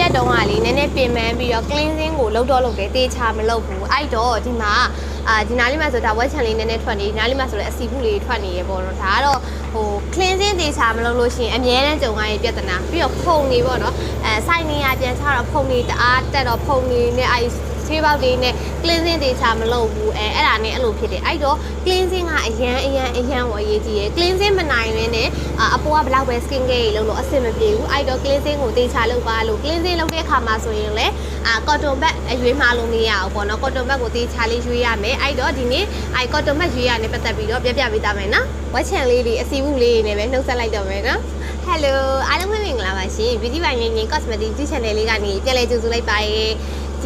ရက်တုန်းကလေနည်းနည်းပြင်ပန်းပြီးတော့ cleansing ကိုလုပ်တော့လုပ်တယ်တေချာမလုပ်ဘူးအဲ့တော့ဒီမှာအာဒီနားလေးမှာဆိုဒါ wet chan လေးနည်းနည်းထွက်နေဒီနားလေးမှာဆိုလည်းအစီဖုလေးထွက်နေရပေါ့နော်ဒါကတော့ဟို cleansing တေချာမလုပ်လို့ရှိရင်အများနဲ့ကြုံရတဲ့ပြဿနာပြီးတော့ဖုံနေပေါ့နော်အဲစိုက်နေရပြန်ချတော့ဖုံနေတအားတက်တော့ဖုံနေနဲ့အဲ့ ဆေးပေါက်တွေနဲ့ cleansing တေချာမလုပ်ဘူးအဲအဲ့ဒါနဲ့အဲ့လိုဖြစ်တယ်အဲ့တော့ cleansing ကအရန်အရန်အရန်ကိုအရေးကြီးရယ် cleansing မနိုင်ရင်းနဲ့အာအပေါ်ကဘလောက်ပဲ skin care ကြီးလုပ်လို့အဆင်မပြေဘူးအဲ့တော့ cleansing ကိုတေချာလုပ်ပါလို့ cleansing လုပ်တဲ့အခါမှာဆိုရင်လည်းအာ cotton bud အရွေးမှာလို့မရဘူးပေါ့နော် cotton bud ကိုတေချာလေးရွေးရမယ်အဲ့တော့ဒီနေ့အဲ့ cotton bud ရွေးရနေပတ်သက်ပြီးတော့ပြပြပေးသားမယ်နော်ဝက်ချန်လေးတွေအစီဘူးလေးတွေနဲ့ပဲနှုတ်ဆက်လိုက်တော့မယ်နော် Hello အားလုံးပဲမင်္ဂလာပါရှင် Beauty by ငင်းငင်း Cosmetic ဒီ channel လေးကနေပြန်လည်ကြိုဆိုလိုက်ပါရေ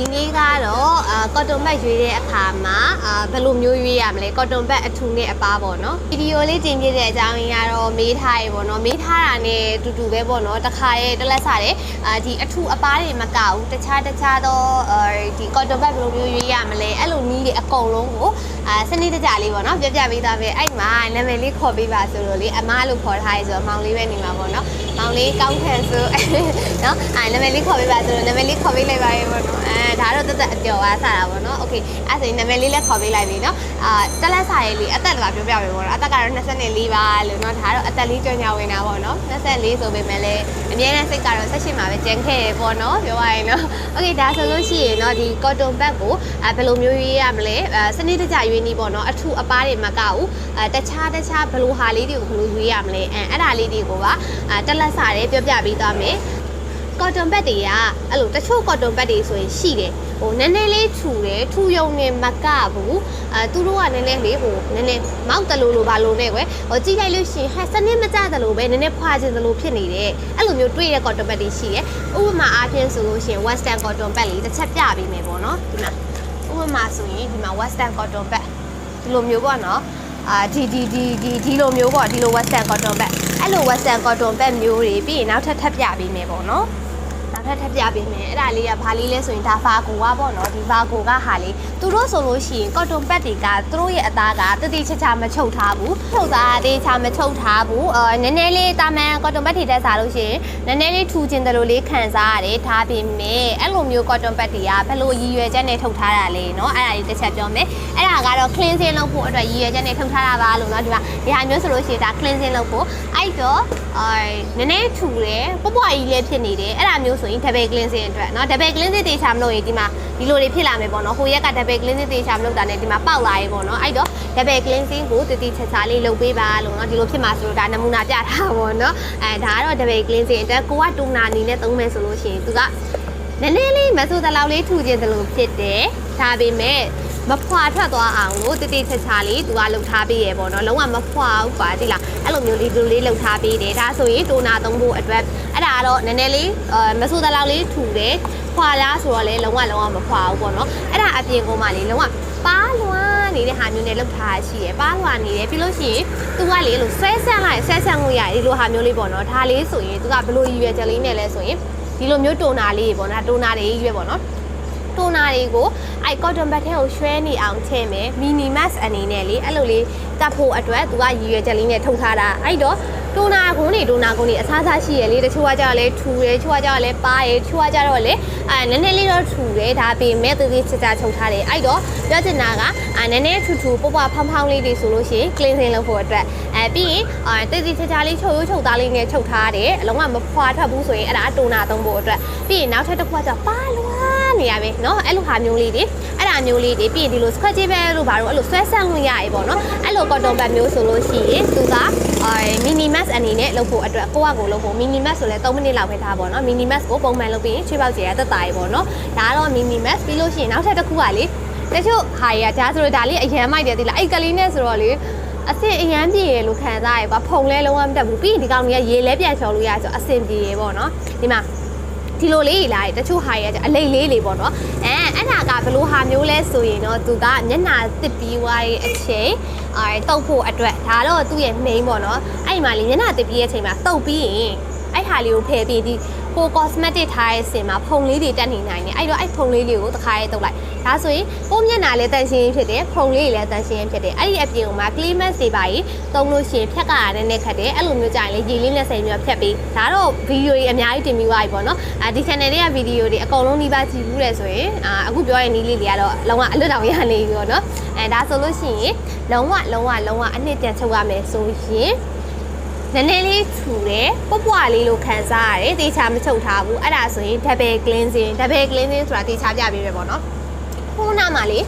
ဒီနေ့ကတော့အာ cotton bud ရွေးတဲ့အခါမှာအာဘယ်လိုမျိုးရွေးရမလဲ cotton bud အထူနဲ့အပားပေါ့နော်ဗီဒီယိုလေးတင်ပြတဲ့အကြောင်းရင်းကတော့မေးထားရေပေါ့နော်မေးထားတာနဲ့တူတူပဲပေါ့နော်တစ်ခါရဲ့တစ်လက်စားတယ်အာဒီအထူအပားတွေမကဘူးတခြားတခြားသောအာဒီ cotton bud ဘယ်လိုမျိုးရွေးရမလဲအဲ့လိုနည်းတွေအကုန်လုံးကိုအာစနစ်တကျလေးပေါ့နော်ပြပြပေးသားပဲအဲ့မှာနာမည်လေးခေါ်ပေးပါဆိုလို့လေအမားလို့ခေါ်ထားရဲဆိုတော့မောင်လေးပဲနေမှာပေါ့နော်မောင်လေးကောင်းခံဆိုနော်အဲနာမည်လေးခေါ်ပေးပါဆိုတော့နာမည်လေးခေါ်ပေးလိုက်ပါရေပေါ့နော်အဲဒါတော့တက်တက်အကျော်အားစတာပေါ့နော်โอเคအဲ့ဆိုရင်နာမည်လေးလည်းခေါ်ပေးလိုက်ပြီနော်အာတက်လက်စာရေးလေးအသက်ကပြောပြပေးပေါ့နော်အသက်ကတော့24ပါလို့နော်ဒါကတော့အသက်လေးကြောင်ညာဝင်တာပေါ့နော်24ဆိုပေမဲ့လည်းအမြဲတမ်းစိတ်ကတော့18မှာပဲကျန်ခဲ့ရပေါ့နော်ပြောရရင်နော်โอเคဒါဆိုလို့ရှိရင်เนาะဒီ cotton bag ကိုအဲဘယ်လိုမျိုးရွေးရမလဲအဲစနစ်တကျရွေးနေပေါ့နော်အထူအပားတွေမကဘူးအဲတခြားတခြားဘယ်လိုဟာလေးတွေကိုဘယ်လိုရွေးရမလဲအဲအဲ့ဒါလေးတွေကိုပါအဲတက်လက်စာရေးပြောပြပေးသွားမယ် cotton bag တွေကအဲ့လိုတချို့ cotton bag တွေဆိုရင်ရှိတယ်ဟိုနည်းနည်းလေးထူတယ်ထူယုံနေမကဘူးအဲသူတို့ကနည်းနည်းလေးဟိုနည်းနည်းမောက်တလို့လို့ဘာလို့နဲ့ကွယ်ဟိုကြည့်လိုက်လို့ရှိရင်ဟဲ့စနစ်မကျတယ်လို့ပဲနည်းနည်းဖွာခြင်းတယ်လို့ဖြစ်နေတယ်အဲ့လိုမျိုးတွေ့တဲ့ cotton bag တွေရှိတယ်ဥပမာအားဖြင့်ဆိုလို့ရှိရင် western cotton bag လေးတစ်ချက်ပြပေးမယ်ပေါ့နော်ဒီမှာဥပမာဆိုရင်ဒီမှာ western cotton bag ဒီလိုမျိုးပေါ့နော်အာဒီဒီဒီဒီဒီလိုမျိုးပေါ့ဒီလို western cotton bag အဲ့လို western cotton bag မျိုးတွေပြီးရင်နောက်ထပ်ထပ်ပြပေးမယ်ပေါ့နော် နောက်ထပ်ထပ်ပြပေးမယ်အဲ့ဒါလေးကဘာလေးလဲဆိုရင်ဒါဖာကိုကပေါ့နော်ဒီဖာကိုကဟာလေးသူတို့ဆိုလို့ရှိရင် cotton pad တွေကသူတို့ရဲ့အသားကတတိချာချာမချုပ်ထားဘူးချုပ်သားတေးချာမချုပ်ထားဘူးအာနည်းနည်းလေးတာမန် cotton pad တွေတက်စားလို့ရှိရင်နည်းနည်းလေးထူခြင်းတလို့လေးခံစားရတယ်ဒါပေမဲ့အဲ့လိုမျိုး cotton pad တွေကဘယ်လိုရည်ရွယ်ချက်နဲ့ထုတ်ထားတာလဲเนาะအဲ့ဒါလေးတစ်ချက်ပြောမယ်အဲ့ဒါကတော့ cleansing လုပ်ဖို့အတွက်ရည်ရွယ်ချက်နဲ့ထုတ်ထားတာပါလို့เนาะဒီမှာဒီဟာမျိုးဆိုလို့ရှိရင်ဒါ cleansing လုပ်ဖို့အဲ့တော့ အာနည်းနည်းထူတယ်ပွပွားကြီးလည်းဖြစ်နေတယ်အဲ့ဒါမျိုးဆိုရင် double cleansing အတွက်เนาะ double cleansing တေချာမလို့ရင်ဒီမှာဒီလိုတွေဖြစ်လာမယ်ပေါ့နော်ဟိုရက်က double cleansing တေချာမလို့တာနဲ့ဒီမှာပေါက်လာရေပေါ့နော်အဲ့တော့ double cleansing ကိုတတိချာချာလေးလုပ်ပေးပါလို့เนาะဒီလိုဖြစ်မှာဆိုလို့ဒါနမူနာပြထားပါပေါ့နော်အဲဒါကတော့ double cleansing အတွက်ကိုကတူနာအနေနဲ့သုံးမယ်ဆိုလို့ရှိရင်သူကနည်းနည်းလေးမဆိုးတလောက်လေးထူခြင်းတလို့ဖြစ်တယ်ဒါပေမဲ့ မဖွာထွက်သွားအောင်လို့တတိချာချာလေးသူကလှုပ်ထားပေးရပေါ့နော်လုံးဝမဖွာဘူးပါဒီလားအဲ့လိုမျိုးလေးဒီလိုလေးလှုပ်ထားပေးတယ်ဒါဆိုရင်တိုနာသုံးဖို့အတွက်အဲ့ဒါကတော့နည်းနည်းလေးအဲမဆိုးတလောက်လေးထူတယ်ဖွာလားဆိုတော့လေလုံးဝလုံးဝမဖွာဘူးပေါ့နော်အဲ့ဒါအပြင်ကိုမှလေလုံးဝပါလွားနေတဲ့ဟာမျိုးနဲ့လှုပ်ထားရှိရယ်ပါလွားနေတယ်ပြီးလို့ရှိရင်သူကလေလို့ဆွဲဆန့်လိုက်ဆွဲဆန့်လို့ရတယ်ဒီလိုဟာမျိုးလေးပေါ့နော်ဒါလေးဆိုရင်သူကဘယ်လိုရည်ရွယ်ချက်လေးနဲ့လဲဆိုရင်ဒီလိုမျိုးတိုနာလေးပေါ့နော်တိုနာတွေရွေးပေါ့နော် တိုနာတွေကိုအဲ cotton bud ထဲကိုရွှဲနေအောင်ထည့်မယ် mini mask အနေနဲ့လေအဲ့လိုလေးတတ်ဖို့အတွက်သူကရည်ရွယ်ချက်လေးနဲ့ထုတ်ထားတာအဲ့တော့တိုနာကုန်းနေတိုနာကုန်းနေအစားစားရှိရလေတချို့ကကြတော့လေထူတယ်တချို့ကကြတော့လေပါရတချို့ကကြတော့လေအဲနည်းနည်းလေးတော့ထူတယ်ဒါပေမဲ့သူကြီးချစ်ချချုပ်ထားတယ်အဲ့တော့ပြောချင်တာကအဲနည်းနည်းထူထူပွားပွားဖောင်းဖောင်းလေးတွေဆိုလို့ရှိရင် cleansing လုပ်ဖို့အတွက်အဲပြီးရင်အဲတိတ်တိတ်ချာချာလေးချုပ်ရိုးချုပ်သားလေးနဲ့ချုပ်ထားတယ်အလုံးဝမဖွာထွက်ဘူးဆိုရင်အဲ့ဒါတိုနာသုံးဖို့အတွက်ပြီးရင်နောက်ထပ်တစ်ခုကကြပါလွား နေရပဲเนาะအဲ့လိုဟာမျိုးလေးတွေအဲ့ဒါမျိုးလေးတွေပြီးရင်ဒီလို scratchable လို့ဘာလို့အဲ့လိုဆွဲဆန့်လို့ရရေပေါ့နော်အဲ့လို cotton bud မျိုးဆိုလို့ရှိရင်သူကအဲ mini mask အနေနဲ့လုပ်ဖို့အတွက်ကိုယ့်အကိုလုပ်ဖို့ mini mask ဆိုလဲ3မိနစ်လောက်ပဲထားပေါ့နော် mini mask ကိုပုံမှန်လုပ်ပြီးရင်ချွေးပေါက်ကျရတက်တာရေပေါ့နော်ဒါကတော့ mini mask ပြီးလို့ရှိရင်နောက်ထပ်တစ်ခုကလေတချို့ဟာရဒါဆိုတော့ဒါလေးအရန်မိုက်တယ်ဒီလားအဲ့ကလေးနဲ့ဆိုတော့လေအဆင်အရန်ပြေရလို့ခံစားရပါဖုံလဲလုံးဝမတက်ဘူးပြီးရင်ဒီကောင်ကြီးကရေလဲပြန်ချော်လို့ရဆိုအဆင်ပြေရပေါ့နော်ဒီမှာ ဒီလိုလေးကြီးလာတယ်တချို့ဟာရအလိတ်လေးလေးပေါ့နော်အဲအဲ့ဒါကဘယ်လိုဟာမျိုးလဲဆိုရင်တော့သူကမျက်နှာတစ်ပြီးွားရဲ့အချိန်အဲတုပ်ဖို့အတွက်ဒါတော့သူ့ရဲ့ main ပေါ့နော်အဲ့ဒီမှာလေမျက်နှာတစ်ပြီးရဲ့အချိန်မှာတုပ်ပြီးရင်အဲ့ဟာလေးကိုဖယ်ပြီးဒီဟ ကို cosmetic ထားတဲ့စင်မှာဖုံလေးတွေတက်နေနိုင်တယ်အဲ့တော့အဲ့ဖုံလေးတွေကိုတစ်ခါရေးတုပ်လိုက်ဒါဆိုရင်ကိုယ့်မျက်နှာလည်းတန်ရှင်းရေးဖြစ်တယ်ဖုံလေးတွေလည်းတန်ရှင်းရေးဖြစ်တယ်အဲ့ဒီအပြင်ကမှ clean mask တွေပါကြီးသုံးလို့ရှိရင်ဖြတ်ကရတဲ့နဲ့ခတ်တယ်အဲ့လိုမျိုးကြရင်လေရေလေးနဲ့ဆယ်မျိုးဖြတ်ပြီးဒါတော့ဗီဒီယိုတွေအများကြီးတင်ပြီးသွားပြီပေါ့နော်အာဒီ channel တွေကဗီဒီယိုတွေအကုန်လုံးနှိပါကြည့်ဘူးလေဆိုရင်အာအခုပြောတဲ့နီးလေးတွေကတော့လုံးဝအလွတ်တောင်ရနေပြီပေါ့နော်အဲဒါဆိုလို့ရှိရင်လုံးဝလုံးဝလုံးဝအနှစ်တန်ချုပ်ရမယ်ဆိုရင် နည်းနည်းလေးထူတယ်ပွပွလေးလို့ခံစားရတယ်တေချာမချုပ်ထားဘူးအဲ့ဒါဆိုရင် double cleansing double cleansing ဆိုတာတေချာပြပေးပဲပေါ့နော်ခုနမှာလေတ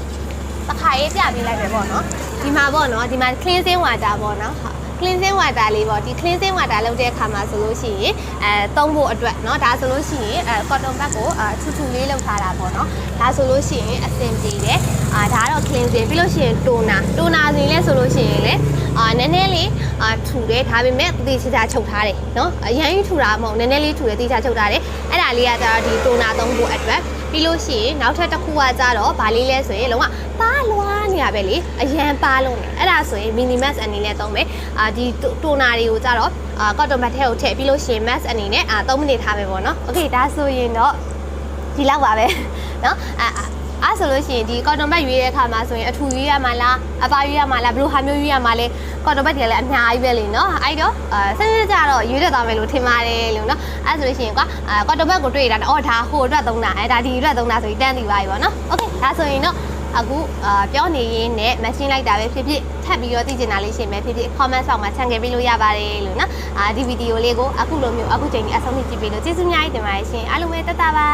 စ်ခါရေးပြပေးလိုက်မယ်ပေါ့နော်ဒီမှာပေါ့နော်ဒီမှာ cleansing water ပေါ့နော်ဟာ cleansing water လေးပေါ့ဒီ cleansing water လုပ်တဲ့အခါမှာဆိုလို့ရှိရင်အဲသုံးဖို့အတွက်เนาะဒါဆိုလို့ရှိရင်အဲ cotton bud ကိုအဲထူထူလေးလုပ်ထားတာပေါ့နော်ဒါဆိုလို့ရှိရင်အဆင်ပြေတယ်အာဒါကတော့ cleansing ပြီးလို့ရှိရင် toner toner ဆိုရင်လည်းဆိုလို့ရှိရင်လည်းအာနည်းနည်းလေးအာထူတယ်ဒါပေမဲ့သေချာချာချုပ်ထားတယ်เนาะအရင်ကြီးထူတာမဟုတ်နည်းနည်းလေးထူတယ်သေချာချုပ်ထားတယ်အဲ့ဒါလေးကကျတော့ဒီ toner သုံးဖို့အတွက် ပြီးလို့ရှိရင်နောက်ထပ်တစ်ခုကကြတော့ဗာလေးလဲဆိုရင်လုံးဝပါလွားနေရပဲလေအရန်ပါလုံးနေအဲ့ဒါဆိုရင် minimax အနေနဲ့သုံးမယ်အာဒီတိုနာတွေကိုကြတော့အာ cotton bud ထဲကိုထည့်ပြီးလို့ရှိရင် max အနေနဲ့အာ3မိနစ်ထားမယ်ပေါ့နော် okay ဒါဆိုရင်တော့ဒီလောက်ပါပဲเนาะအာ အဲ့ဆိုလို့ရှိရင်ဒီ cotton bud ရွေးတဲ့အခါမှာဆိုရင်အထူရွေးရမှာလားအပါရွေးရမှာလားဘယ်လိုဟာမျိုးရွေးရမှာလဲ cotton bud တွေလည်းအများကြီးပဲလေเนาะအဲ့တော့အာစနစ်ကြတော့ရွေးတက်သွားမယ်လို့ထင်ပါတယ်လို့เนาะအဲ့ဆိုလို့ရှိရင်ကွာအာ cotton bud ကိုတွေ့ရတာအော်ဒါဟိုအတွက်သုံးတာအဲဒါဒီအတွက်သုံးတာဆိုပြီးတန်းသိပါပြီပေါ့နော် okay ဒါဆိုရင်တော့အခုအာပြောနေရင်းနဲ့ machine လိုက်တာပဲဖြစ်ဖြစ်ထပ်ပြီးတော့သိချင်တာလေးရှိမယ်ဖြစ်ဖြစ် comment box မှာချန်ခဲ့ပေးလို့ရပါတယ်လို့နော်အာဒီဗီဒီယိုလေးကိုအခုလိုမျိုးအခုချိန်ကြီးအဆုံးထိကြည့်ပေးလို့ကျေးဇူးအများကြီးတင်ပါတယ်ရှင်အားလုံးပဲတက်တာပါ